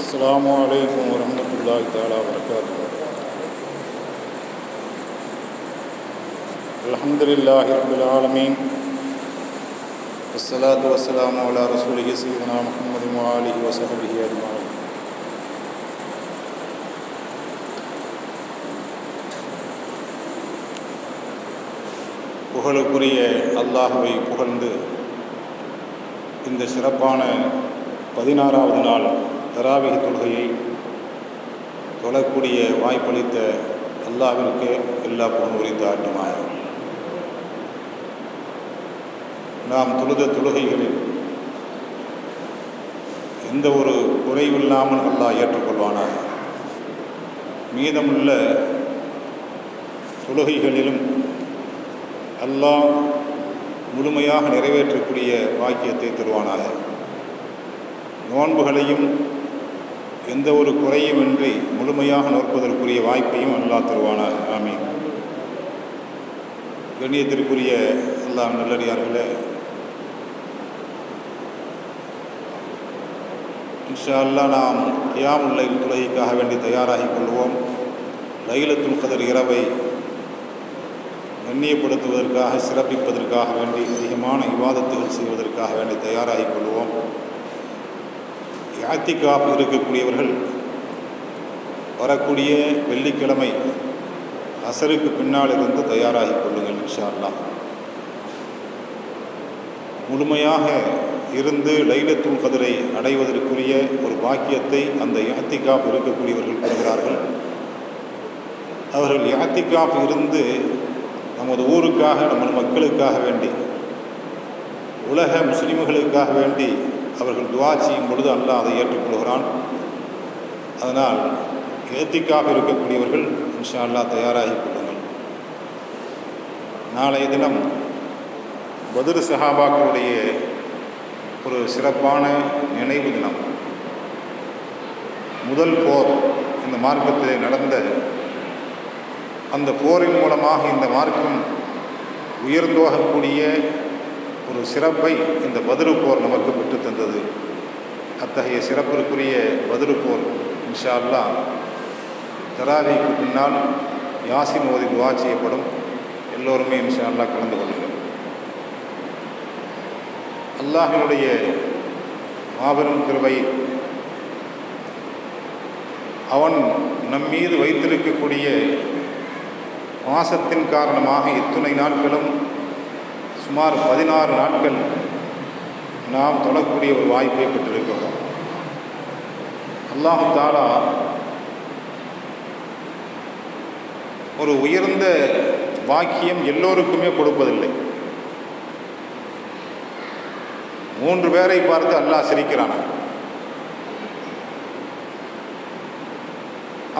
السلام عليكم ورحمة الله تعالى وبركاته الحمد لله رب العالمين والصلاة والسلام على رسوله سيدنا محمد وآله وصحبه أجمعين புகழுக்குரிய அல்லாஹுவை புகழ்ந்து இந்த சிறப்பான பதினாறாவது நாள் தராவிக தொழுகையை தொழக்கூடிய வாய்ப்பளித்த அல்லாவிற்கு எல்லா புகழும் உரித்து ஆட்டுமாய. நாம் தொழுத தொழுகைகளில் எந்த ஒரு குறைவில்லாமல் அல்லாஹ் ஏற்றுக்கொள்வானாக மீதமுள்ள தொழுகைகளிலும் அல்லாஹ் முழுமையாக நிறைவேற்றக்கூடிய வாக்கியத்தை தருவானாக. நோன்புகளையும் எந்த ஒரு குறையுமின்றி முழுமையாக நோற்பதற்குரிய வாய்ப்பையும் அல்லாஹ் தருவானாக. ஆமி கண்ணியத்திற்குரிய அல்லாஹ் நல்லடியார்களே இன்ஷா அல்லாஹ் நாம் கியாமுல்லை துலகிக்காக வேண்டி தயாராகிக் கொள்வோம். லைலத்துல் கதர் இரவை கண்ணியப்படுத்துவதற்காக சிறப்பிப்பதற்காக வேண்டி அதிகமான விவாதத்துகள் செய்வதற்காக வேண்டி தயாராகிக் கொள்வோம். யாத்திகாப் இருக்கக்கூடியவர்கள் வரக்கூடிய வெள்ளிக்கிழமை அசருக்கு பின்னால் இருந்து தயாராகிக் கொள்ளுங்கள் இன்ஷா முழுமையாக இருந்து லைலத்துல் கதிரை அடைவதற்குரிய ஒரு பாக்கியத்தை அந்த யாத்திகாப் இருக்கக்கூடியவர்கள் பெறுகிறார்கள். அவர்கள் யாத்திகாப் இருந்து நமது ஊருக்காக நமது மக்களுக்காக வேண்டி உலக முஸ்லீம்களுக்காக வேண்டி அவர்கள் துவா செய்யும் பொழுது அல்லாஹ் அதை ஏற்றுக்கொள்கிறான் அதனால் ஏத்திக்காக இருக்கக்கூடியவர்கள் இன்ஷா அல்லாஹ் தயாராகி கொள்ளுங்கள். நாளைய தினம் பதில் சஹாபாக்களுடைய ஒரு சிறப்பான நினைவு தினம். முதல் போர் இந்த மார்க்கத்தில் நடந்த அந்த போரின் மூலமாக இந்த மார்க்கம் உயர்ந்தோகக்கூடிய ஒரு சிறப்பை இந்த பதிரு போர் நமக்கு பெற்றுத் தந்தது. அத்தகைய சிறப்பிற்குரிய பதிரு போர் இன்ஷா அல்லா தராவிக்கு பின்னால் யாசின் ஓதி துவா செய்யப்படும். எல்லோருமே இன்ஷா அல்லா கலந்து கொள்ளுங்கள். அல்லாஹினுடைய மாபெரும் கிருவை அவன் நம்மீது வைத்திருக்கக்கூடிய மாசத்தின் காரணமாக இத்துணை நாட்களும் சுமார் பதினாறு நாட்கள் நாம் தொடக்கூடிய ஒரு வாய்ப்பை பெற்றிருக்கிறோம். அல்லாஹு தாலா ஒரு உயர்ந்த வாக்கியம் எல்லோருக்குமே கொடுப்பதில்லை. மூன்று பேரை பார்த்து அல்லாஹ் சிரிக்கிறான்?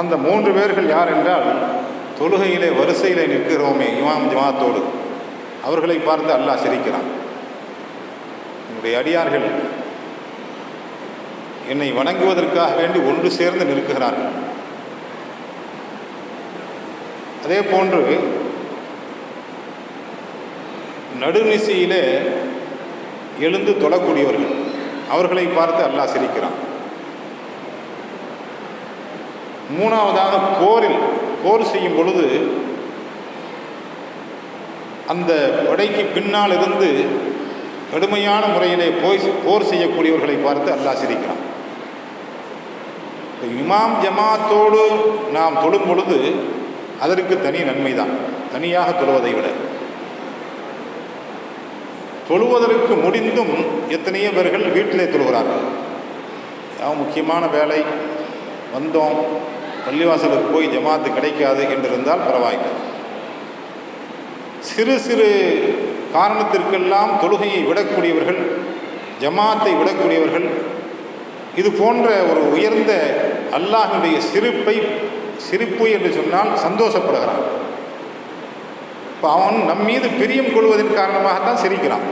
அந்த மூன்று பேர்கள் யார் என்றால் தொழுகையிலே வரிசையில் நிற்கிறோமே இமாம் ஜமாத்தோடு. அவர்களை பார்த்து அல்லாஹ் சிரிக்கிறான். என்னுடைய அடியார்கள் என்னை வணங்குவதற்காக வேண்டி ஒன்று சேர்ந்து நிற்கிறார்கள். அதே போன்று நடுநிசையிலே எழுந்து தொழக்கூடியவர்கள். அவர்களை பார்த்து அல்லாஹ் சிரிக்கிறான். மூணாவதாக போரில் போர் செய்யும் பொழுது அந்த படைக்கு பின்னால் இருந்து கடுமையான முறையிலே போய் போர் செய்யக்கூடியவர்களை பார்த்து அல்லாஹ் சிரிக்கிறான். இமாம் ஜமாத்தோடு நாம் தொழும் பொழுது அதற்கு தனி நன்மை தான் தனியாக தொழுவதை விட. தொழுவதற்கு முடிந்தும் எத்தனையோ பேர்கள் வீட்டிலே தொழுகிறார்கள். முக்கியமான வேலை. வந்தோம். பள்ளிவாசலுக்கு போய் ஜமாத்து கிடைக்காது என்றிருந்தால் பரவாயில்லை. சிறு சிறு காரணத்திற்கெல்லாம் தொழுகையை விடக்கூடியவர்கள் ஜமாத்தை விடக்கூடியவர்கள் இது போன்ற ஒரு உயர்ந்த அல்லாஹினுடைய சிரிப்பை சிரிப்பு என்று சொன்னால் சந்தோஷப்படுகிறான். இப்போ அவன் நம் மீது பிரியம் கொள்வதன் காரணமாகத்தான் சிரிக்கிறான்.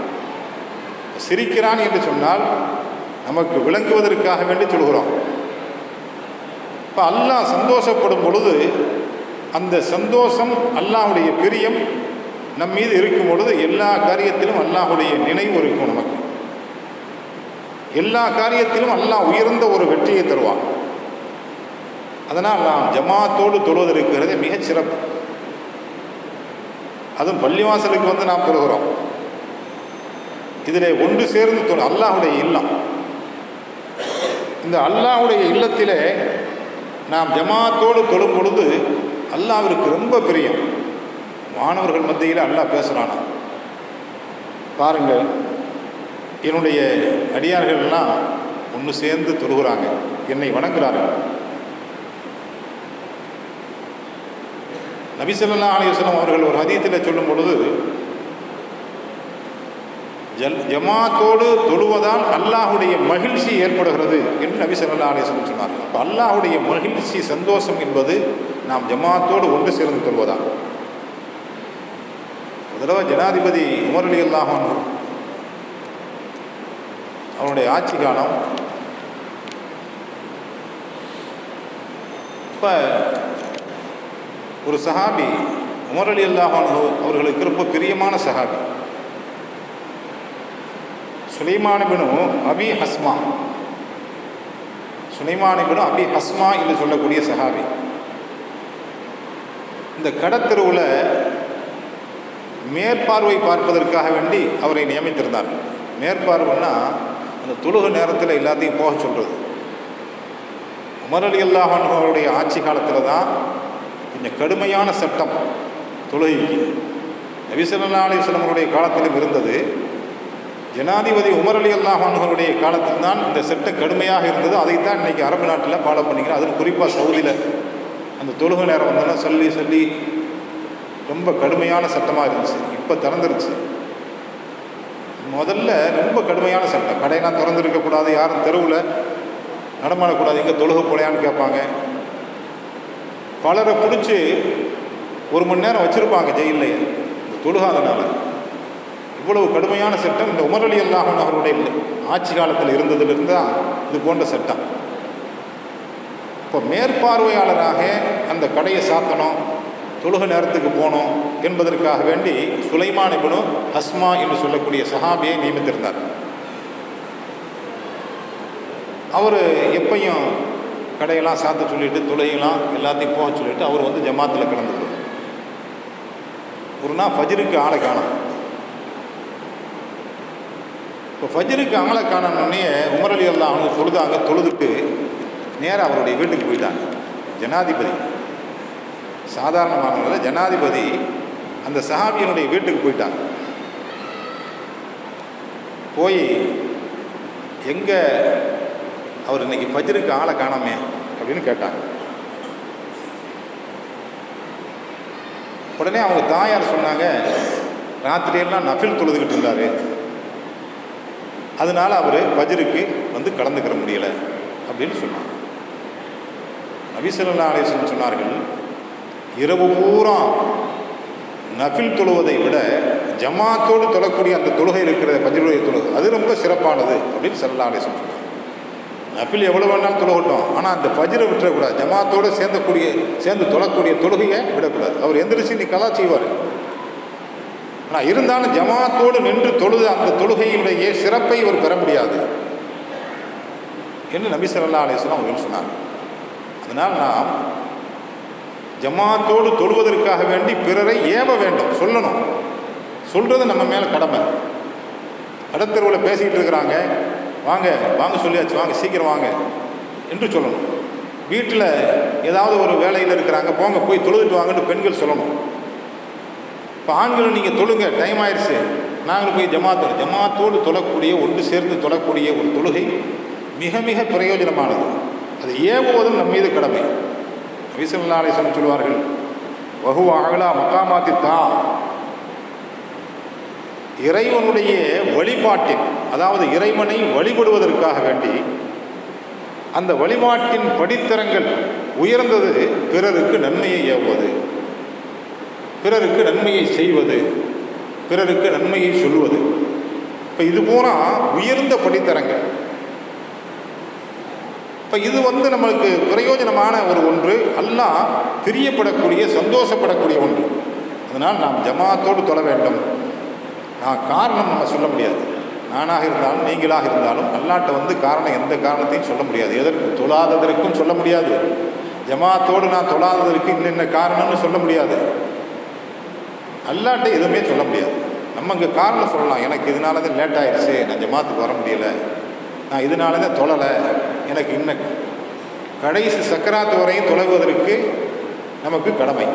சிரிக்கிறான் என்று சொன்னால் நமக்கு விளங்குவதற்காக வேண்டி சொல்கிறோம். அப்போ அல்லாஹ் சந்தோஷப்படும் பொழுது அந்த சந்தோஷம் அல்லாஹுடைய பிரியம் நம் மீது இருக்கும் பொழுது எல்லா காரியத்திலும் அல்லாஹுடைய நினைவு இருக்கும் நமக்கு. எல்லா காரியத்திலும் அல்லாஹ் உயர்ந்த ஒரு வெற்றியை தருவான். அதனால் நாம் ஜமாத்தோடு தொழுவது இருக்கிறது மிகச் சிறப்பு. அதுவும் பள்ளிவாசலுக்கு வந்து நாம் தொழுகிறோம். இதில் ஒன்று சேர்ந்து தொழு அல்லாஹுடைய இல்லம். இந்த அல்லாஹுடைய இல்லத்திலே நாம் ஜமாத்தோடு தொழும் பொழுது அல்லாவிற்கு ரொம்ப பிரியம். மாணவர்கள் மத்தியில் அல்லாஹ் பேசுகிறானா பாருங்கள் என்னுடைய அடியார்கள்லாம் ஒன்று சேர்ந்து தொழுகிறாங்க. என்னை வணங்குகிறார்கள் நபிசல்லா அலையுஸ்லாம் அவர்கள் ஒரு ஹதீத்தில் சொல்லும் பொழுது ஜல் ஜமாத்தோடு தொழுவதால் அல்லாஹுடைய மகிழ்ச்சி ஏற்படுகிறது என்று நபி சொல்லா அலிஸ்லம் சொன்னார்கள் அப்போ அல்லாஹுடைய மகிழ்ச்சி சந்தோஷம் என்பது நாம் ஜமாத்தோடு ஒன்று சேர்ந்து தொழுவதால். ஒரு தடவை ஜனாதிபதி உமர் அலி அல்லாஹன் அவனுடைய ஆட்சி காலம் இப்போ ஒரு சஹாபி உமர் அலி அல்லாஹன் அவர்களுக்கு ரொம்ப பிரியமான சஹாபி. சுலைமானிபினு அபி ஹஸ்மா. சுலைமானிபினு அபி ஹஸ்மா என்று சொல்லக்கூடிய சஹாபி. இந்த கடத்தெருவில் மேற்பார்வை பார்ப்பதற்காக வேண்டி அவரை நியமித்திருந்தார். மேற்பார்வைன்னா அந்த தொழுகு நேரத்தில் எல்லாத்தையும் போக சொல்கிறது உமர் அலி அல்லாஹன் அவருடைய ஆட்சி காலத்தில் தான் கொஞ்சம் கடுமையான சட்டம் தொழுகைக்கு. நபிசல்லா அலிஸ்லம் காலத்திலும் இருந்தது. ஜனாதிபதி உமர் அலி அல்லாஹானுடைய காலத்தில் தான் இந்த சட்டம் கடுமையாக இருந்தது. அதைத்தான் இன்றைக்கி அரபு நாட்டில் ஃபாலோ பண்ணிக்கிறோம் அதில் குறிப்பாக சவுதியில் அந்த தொழுகை நேரம் வந்தோன்னா சொல்லி சொல்லி ரொம்ப கடுமையான சட்டமாக இருந்துச்சு. இப்போ திறந்துருச்சு. முதல்ல ரொம்ப கடுமையான சட்டம். கடையெல்லாம் திறந்துருக்கக்கூடாது யாரும் தெருவில் நடமாடக்கூடாது எங்கே தொழுக போலையான்னு கேட்பாங்க. பலரை பிடிச்சி ஒரு மணி நேரம் வச்சுருப்பாங்க ஜெயிலையே தொழுகாதனால. இவ்வளவு கடுமையான சட்டம் இந்த உமர் அலி அல்லாஹன் அவருடைய ஆட்சி காலத்தில் இருந்ததிலிருந்து தான் இது போன்ற சட்டம். இப்போ மேற்பார்வையாளராக அந்த கடையை சாத்தணும் தொழுக நேரத்துக்கு போகணும் என்பதற்காக வேண்டி சுலைமான் இபனு ஹஸ்மா என்று சொல்லக்கூடிய சஹாபியை நியமித்திருந்தார். அவர் எப்பையும் கடையெல்லாம் சாத்த சொல்லிட்டு தொழுகையெல்லாம் எல்லாத்தையும் போக சொல்லிட்டு அவர் வந்து ஜமாத்தில் கலந்துக்கிறார் ஒரு நாள் ஃபஜிருக்கு ஆளை காணும். இப்போ ஃபஜ்ருக்கு ஆளை காணணுன்னே உமர் அலி அல்லா அவங்க தொழுதாங்க தொழுதுட்டு நேராக அவருடைய வீட்டுக்கு போயிட்டாங்க. ஜனாதிபதி. சாதாரணமானவர்கள் ஜனாதிபதி அந்த சஹாபியனுடைய வீட்டுக்கு போயிட்டாங்க. போய் எங்கே அவர் இன்னைக்கு ஃபஜ்ருக்கு ஆளை காணாமே அப்படின்னு கேட்டாங்க. உடனே அவங்க தாயார் சொன்னாங்க ராத்திரியெல்லாம் நஃபில் தொழுதுகிட்டு இருந்தார். அதனால் அவர் வஜருக்கு வந்து கலந்துக்கிற முடியலை அப்படின்னு சொன்னார் நபிசல்லா அலிஸ்லம் சொன்னார்கள் இரவு பூரா நஃபில் தொழுவதை விட ஜமாத்தோடு தொழக்கூடிய அந்த தொழுகை இருக்கிற பஜ்ருடைய தொழுகை அது ரொம்ப சிறப்பானது அப்படின்னு சல்லா அலிஸ்லம் சொன்னார் நஃபில் எவ்வளோ வேணாலும் தொழகட்டும் ஆனால் அந்த ஃபஜ்ரை விட்டுறக்கூடாது. ஜமாத்தோடு சேர்ந்தக்கூடிய சேர்ந்து தொழக்கூடிய தொழுகையை விடக்கூடாது. அவர் எந்திரிச்சு நீ கலா செய்வார். ஆனால் இருந்தாலும் ஜமாத்தோடு நின்று தொழுது அந்த தொழுகையினுடைய சிறப்பை ஒரு பெற முடியாது. என்று நபி சல்லா அலிஸ்லாம் அவர்கள் சொன்னாங்க. அதனால் நாம் ஜமாத்தோடு தொழுவதற்காக வேண்டி பிறரை ஏவ வேண்டும் சொல்லணும். சொல்கிறது நம்ம மேலே கடமை. கடத்தருவில் பேசிக்கிட்டு இருக்கிறாங்க. வாங்க வாங்க சொல்லியாச்சு வாங்க சீக்கிரம் வாங்க என்று சொல்லணும். வீட்டில் ஏதாவது ஒரு வேலையில் இருக்கிறாங்க போங்க போய் தொழுதுட்டு வாங்கன்னு பெண்கள் சொல்லணும். இப்போ ஆண்களும் நீங்கள் தொழுங்க டைம் ஆயிடுச்சு நாங்கள் போய் ஜமாத்தோடு ஜமாத்தோடு தொழக்கூடிய ஒன்று சேர்ந்து தொழக்கூடிய ஒரு தொழுகை மிக மிக பிரயோஜனமானது. அது ஏவுவதும் நம் மீது கடமை. விசல்லாலை சொல்லி சொல்வார்கள் வகு அகலா மக்காமாத்தி தான் இறைவனுடைய வழிபாட்டின் அதாவது இறைவனை வழிபடுவதற்காக வேண்டி அந்த வழிபாட்டின் படித்தரங்கள் உயர்ந்தது பிறருக்கு நன்மையை ஏவுவது. பிறருக்கு நன்மையை செய்வது பிறருக்கு நன்மையை சொல்வது இப்போ இது போனால் உயர்ந்த படித்தரங்கள். இப்போ இது வந்து நம்மளுக்கு பிரயோஜனமான ஒரு ஒன்று அல்ல பிரியப்படக்கூடிய சந்தோஷப்படக்கூடிய ஒன்று. அதனால் நாம் ஜமாத்தோடு தொழ வேண்டும். நான் காரணம் நம்ம சொல்ல முடியாது. நானாக இருந்தாலும் நீங்களாக இருந்தாலும் அல்லாட்ட வந்து காரணம் எந்த காரணத்தையும் சொல்ல முடியாது. எதற்கு தொழாததற்கும் சொல்ல முடியாது. ஜமாத்தோடு நான் தொழாததற்கு இன்னென்ன காரணம்னு சொல்ல முடியாது. அல்லாட்ட எதுவுமே சொல்ல முடியாது. நம்ம இங்கே காரணம் சொல்லலாம் எனக்கு இதனால தான் லேட் ஆயிடுச்சு நான் ஜமாத்துக்கு வர முடியல நான் இதனால தான் தொழலை எனக்கு இன்ன கடைசி சக்கராத்து வரையும் தொலைவதற்கு நமக்கு கடமை.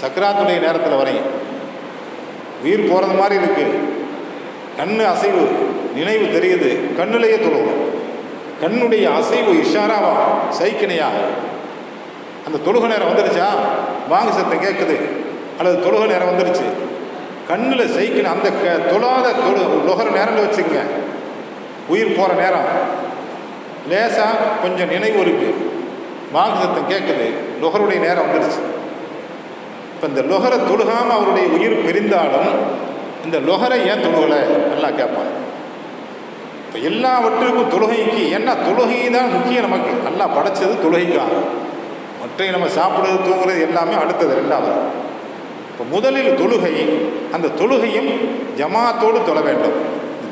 சக்கராத்துடைய நேரத்தில் வரையும். உயிர் போகிறது மாதிரி இருக்குது கண்ணு அசைவு நினைவு தெரியுது கண்ணிலேயே தொழுவோம். கண்ணுடைய அசைவு இஷாராவா சைக்கினையா அந்த தொழுக நேரம் வந்துடுச்சா? வாங்க சத்தம் கேட்குது அல்லது தொழுக நேரம் வந்துடுச்சு கண்ணில் சைக்கின அந்த க தொழாத தொழு நுகர நேரம்னு வச்சுக்கங்க. உயிர் போகிற நேரம். லேசாக கொஞ்சம் நினைவு இருக்குது வாங்க சத்தம் கேட்குது நுகருடைய நேரம் வந்துடுச்சு இப்போ இந்த லொஹரை தொழுகாமல் அவருடைய உயிர் பிரிந்தாலும் இந்த லொகரை ஏன் தொழுகலை? நல்லா கேட்பான் இப்போ எல்லாவற்றுக்கும் தொழுகைக்கு ஏன்னா தொழுகை தான் முக்கியம் நமக்கு. நல்லா படைச்சது தொழுகைக்காக. மற்றையும் நம்ம சாப்பிடுறது தூங்குறது எல்லாமே அடுத்தது ரெண்டாவது. இப்போ முதலில் தொழுகை அந்த தொழுகையும் ஜமாத்தோடு தொழ வேண்டும்.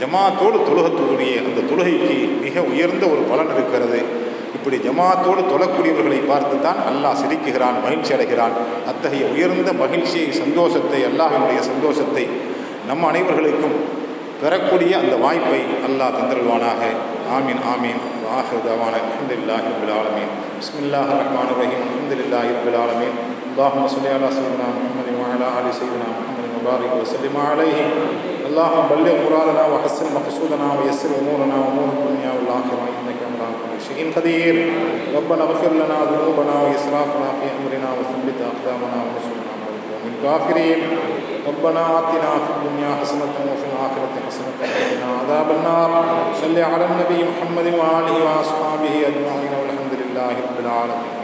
ஜமாத்தோடு தொழுகத்துக்குரிய அந்த தொழுகைக்கு மிக உயர்ந்த ஒரு பலன் இருக்கிறது. இப்படி ஜமாத்தோடு தொழக்கூடியவர்களை பார்த்து தான் அல்லாஹ் சிரிக்குகிறான் மகிழ்ச்சி அடைகிறான். அத்தகைய உயர்ந்த மகிழ்ச்சியை சந்தோஷத்தை அல்லாஹினுடைய சந்தோஷத்தை நம் அனைவர்களுக்கும் பெறக்கூடிய அந்த வாய்ப்பை அல்லாஹ் தந்தருள்வானாக. ஆமீன் ஆமீன். ஆஹிருதாவான அஹமதுல்லாஹ் இபில் ஆலமீன். பிஸ்மில்லாஹ் ரஹ்மான் ரஹீம். அஹமதுல்லாஹ் இபில் ஆலமீன். அல்லாஹ் மசுல்லா சல்லாமீன் وعلى آل سيدنا محمد وبارك وسلم عليه. اللهم بلغ مرادنا وحسن مقصودنا ويسر أمورنا وأمور الدنيا والآخرة. إنك على كل شيء قدير. ربنا اغفر لنا ذنوبنا وإسرافنا في أمرنا وثبت أقدامنا وانصرنا على القوم الكافرين. ربنا آتنا في الدنيا حسنة وفي الآخرة حسنة وقنا عذاب النار. صل على النبي محمد وآله وأصحابه أجمعين والحمد لله رب العالمين.